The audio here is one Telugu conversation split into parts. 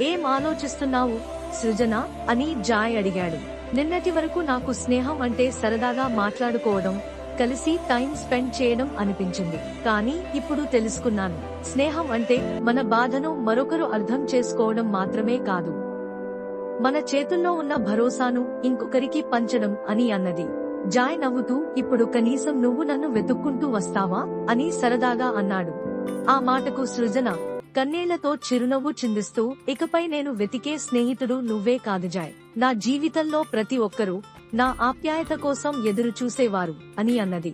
ఏం ఆలోచిస్తున్నావు? సృజన అని జాయ్ అడిగాడు. నిన్నటి వరకు నాకు స్నేహం అంటే సరదాగా మాట్లాడుకోవడం కలిసి టైం స్పెండ్ చేయడం అనిపించింది. కానీ ఇప్పుడు తెలుసుకున్నాను. స్నేహం అంటే మన బాధను మరొకరు అర్థం చేసుకోవడం మాత్రమే కాదు. మన చేతుల్లో ఉన్న భరోసాను ఇంకొకరికి పంచడం అని అన్నది. జాయ్ నవ్వుతూ ఇప్పుడు కనీసం నువ్వు నన్ను వెతుక్కుంటూ వస్తావా? అని సరదాగా అన్నాడు. ఆ మాటకు సృజన కన్నేళ్ళతో చిరునవ్వు చిందిస్తూ ఇకపై నేను వెతికే స్నేహితుడు నువ్వే కాదుజాయ్ నా జీవితంలో ప్రతి ఒక్కరూ నా ఆప్యాయత కోసం ఎదురు చూసేవారు అని అన్నది.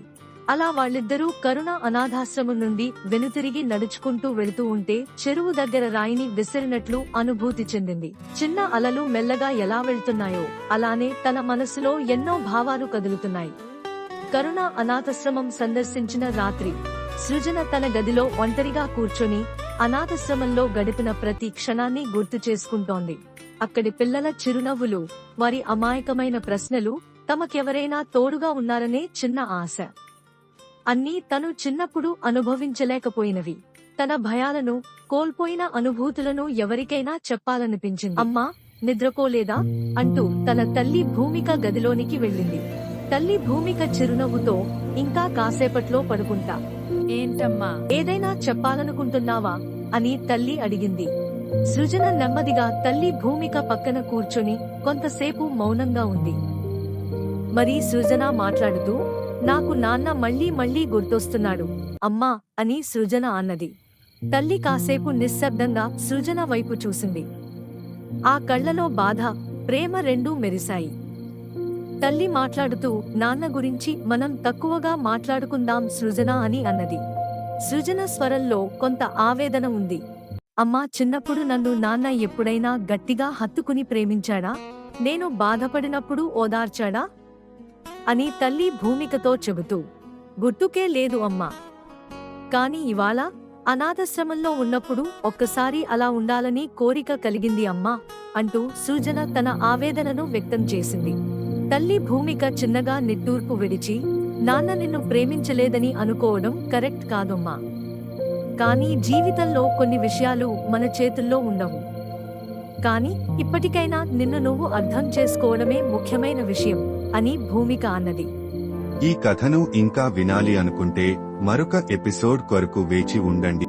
అలా వాళ్ళిద్దరూ కరుణ అనాథాశ్రమం నుండి వెనుతిరిగి నడుచుకుంటూ వెళుతూ ఉంటే చెరువు దగ్గర రాయిని విసిరినట్లు అనుభూతి చెందింది. చిన్న అలలు మెల్లగా ఎలా వెళ్తున్నాయో అలానే తన మనసులో ఎన్నో భావాలు కదులుతున్నాయి. కరుణ అనాథాశ్రమం సందర్శించిన రాత్రి సృజన తన గదిలో ఒంటరిగా కూర్చొని అనాథాశ్రమంలో గడిపిన ప్రతి క్షణాన్ని గుర్తు చేసుకుంటోంది. అక్కడి పిల్లల చిరునవ్వులు వారి అమాయకమైన ప్రశ్నలు తమకెవరైనా తోడుగా ఉన్నారనే చిన్న ఆశ. అన్నీ తను చిన్నప్పుడు అనుభవించలేకపోయినవి. తన భయాలను కోల్పోయిన అనుభూతులను ఎవరికైనా చెప్పాలనిపించింది. అమ్మా నిద్రపోలేదా? అంటూ తన తల్లి భూమిక గదిలోనికి వెళ్ళింది. తల్లి భూమిక చిరునవ్వుతో ఇంకా కాసేపట్లో పడుకుంటా. ఏంటమ్మా? ఏదైనా చెప్పాలనుకుంటున్నావా? అని తల్లి అడిగింది. సృజన నెమ్మదిగా తల్లి భూమిక పక్కన కూర్చొని కొంతసేపు మౌనంగా ఉంది. మరి సృజన మాట్లాడుతూ నాకు నాన్న మళ్ళీ మళ్ళీ గుర్తొస్తున్నాడు అమ్మా అని సృజన అన్నది. తల్లి కాసేపు నిశ్శబ్దంగా సృజన వైపు చూసింది. ఆ కళ్ళలో బాధ ప్రేమ రెండూ మెరిశాయి. తల్లి మాట్లాడుతూ నాన్న గురించి మనం తక్కువగా మాట్లాడుకుందాం సృజన అని అన్నది. సృజన స్వరంలో కొంత ఆవేదన ఉంది. అమ్మా చిన్నప్పుడు నన్ను నాన్న ఎప్పుడైనా గట్టిగా హత్తుకుని ప్రేమించాడా? నేను బాధపడినప్పుడు ఓదార్చాడా? అని తల్లి భూమికతో చెబుతూ గుర్తుకే లేదు అమ్మా. కాని ఇవాళ అనాథశ్రమంలో ఉన్నప్పుడు ఒక్కసారి అలా ఉండాలని కోరిక కలిగింది అమ్మా అంటూ సృజన తన ఆవేదనను వ్యక్తం చేసింది. తల్లి భూమిక చిన్నగా నిట్టూర్పు విడిచి నాన్న నిన్ను ప్రేమించలేదని అనుకోవడం కరెక్ట్ కాదమ్మా. కానీ జీవితంలో కొన్ని విషయాలు మన చేతుల్లో ఉండవు. కానీ ఇప్పటికైనా నిన్ను నువ్వు అర్థం చేసుకోవడమే ముఖ్యమైన విషయం అని భూమిక అన్నది. ఈ కథను ఇంకా వినాలి అనుకుంటే మరొక ఎపిసోడ్ కొరకు వేచి ఉండండి.